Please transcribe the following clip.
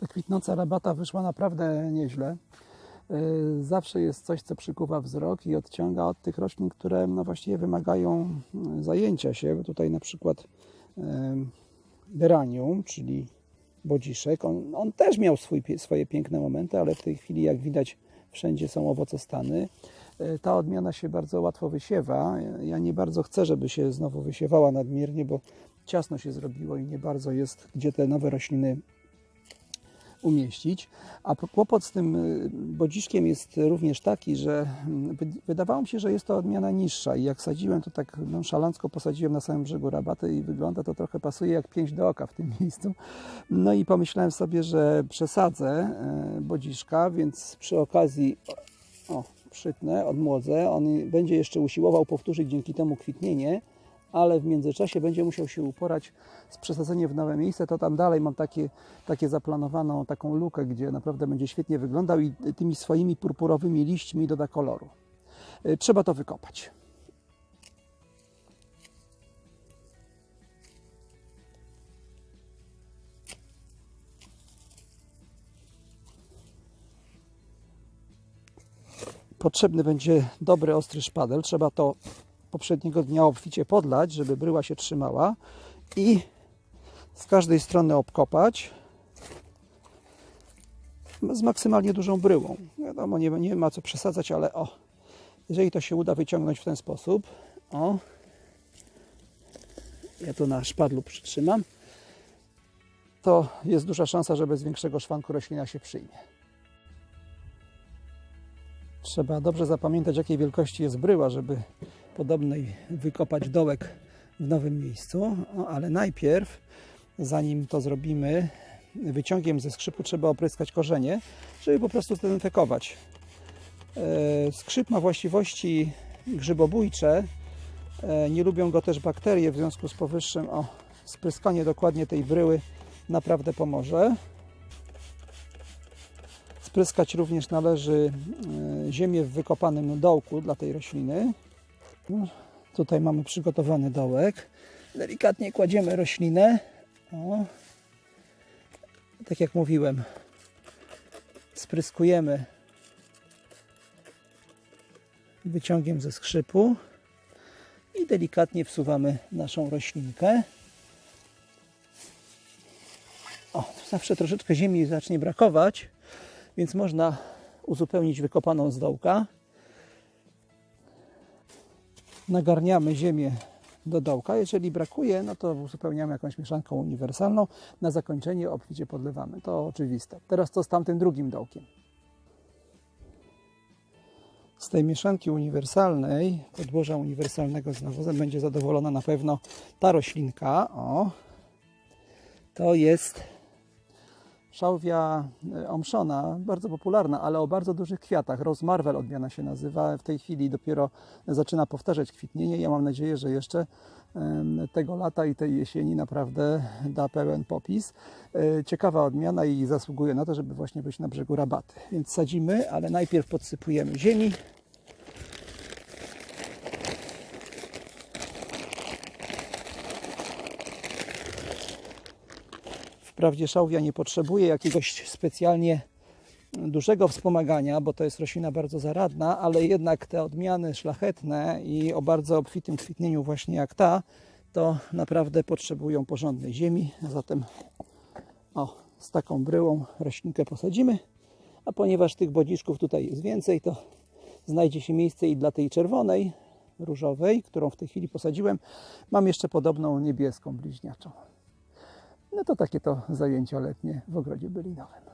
Ta kwitnąca rabata wyszła naprawdę nieźle. Y, Zawsze jest coś, co przykuwa wzrok i odciąga od tych roślin, które no właściwie wymagają y, zajęcia się. Tutaj na przykład geranium, czyli bodziszek, on, on też miał swój, swoje piękne momenty, ale w tej chwili, jak widać, wszędzie są owocostany. Y, Ta odmiana się bardzo łatwo wysiewa. Ja nie bardzo chcę, żeby się znowu wysiewała nadmiernie, bo ciasno się zrobiło i nie bardzo jest, gdzie te nowe rośliny umieścić. A kłopot z tym y, bodziszkiem jest również taki, że mm, wy- wydawało mi się, że jest to odmiana niższa i jak sadziłem, to tak nonszalancko posadziłem na samym brzegu rabaty i wygląda to trochę pasuje jak pięść do oka w tym miejscu. No i pomyślałem sobie, że przesadzę y, bodziszka, więc przy okazji o, przytnę, odmłodzę, on będzie jeszcze usiłował powtórzyć dzięki temu kwitnienie, ale w międzyczasie będzie musiał się uporać z przesadzeniem w nowe miejsce, to tam dalej mam takie, takie zaplanowaną taką lukę, gdzie naprawdę będzie świetnie wyglądał i tymi swoimi purpurowymi liśćmi doda koloru. Y, Trzeba to wykopać. Potrzebny będzie dobry, ostry szpadel. Trzeba to poprzedniego dnia obficie podlać, żeby bryła się trzymała i z każdej strony obkopać z maksymalnie dużą bryłą. Wiadomo, nie, nie ma co przesadzać, ale o, jeżeli to się uda wyciągnąć w ten sposób, o, ja tu na szpadlu przytrzymam, to jest duża szansa, że bez większego szwanku roślina się przyjmie. Trzeba dobrze zapamiętać, jakiej wielkości jest bryła, żeby podobnej wykopać dołek w nowym miejscu. O, ale najpierw, zanim to zrobimy, wyciągiem ze skrzypu trzeba opryskać korzenie, żeby po prostu zdezynfekować. E, Skrzyp ma właściwości grzybobójcze. E, Nie lubią go też bakterie, w związku z powyższym o, spryskanie dokładnie tej bryły naprawdę pomoże. Spryskać również należy e, ziemię w wykopanym dołku dla tej rośliny. Tutaj mamy przygotowany dołek. Delikatnie kładziemy roślinę. O. Tak jak mówiłem, spryskujemy wyciągiem ze skrzypu i delikatnie wsuwamy naszą roślinkę. O, zawsze troszeczkę ziemi zacznie brakować, więc można uzupełnić wykopaną z dołka. Nagarniamy ziemię do dołka. Jeżeli brakuje, no to uzupełniamy jakąś mieszanką uniwersalną. Na zakończenie obficie podlewamy. To oczywiste. Teraz co z tamtym drugim dołkiem? Z tej mieszanki uniwersalnej, podłoża uniwersalnego z nawozem będzie zadowolona na pewno ta roślinka. O, to jest szałwia e, omszona, bardzo popularna, ale o bardzo dużych kwiatach. Rose Marvel odmiana się nazywa. W tej chwili dopiero zaczyna powtarzać kwitnienie. Ja mam nadzieję, że jeszcze tego lata i tej jesieni naprawdę da pełen popis. E, Ciekawa odmiana i zasługuje na to, żeby właśnie być na brzegu rabaty. Więc sadzimy, ale najpierw podsypujemy ziemi. Wprawdzie szałwia nie potrzebuje jakiegoś specjalnie dużego wspomagania, bo to jest roślina bardzo zaradna, ale jednak te odmiany szlachetne i o bardzo obfitym kwitnieniu właśnie jak ta, to naprawdę potrzebują porządnej ziemi. Zatem o, z taką bryłą roślinkę posadzimy, a ponieważ tych bodziszków tutaj jest więcej, to znajdzie się miejsce i dla tej czerwonej, różowej, którą w tej chwili posadziłem. Mam jeszcze podobną niebieską bliźniaczą. No to takie to zajęcia letnie w ogrodzie bylinowym.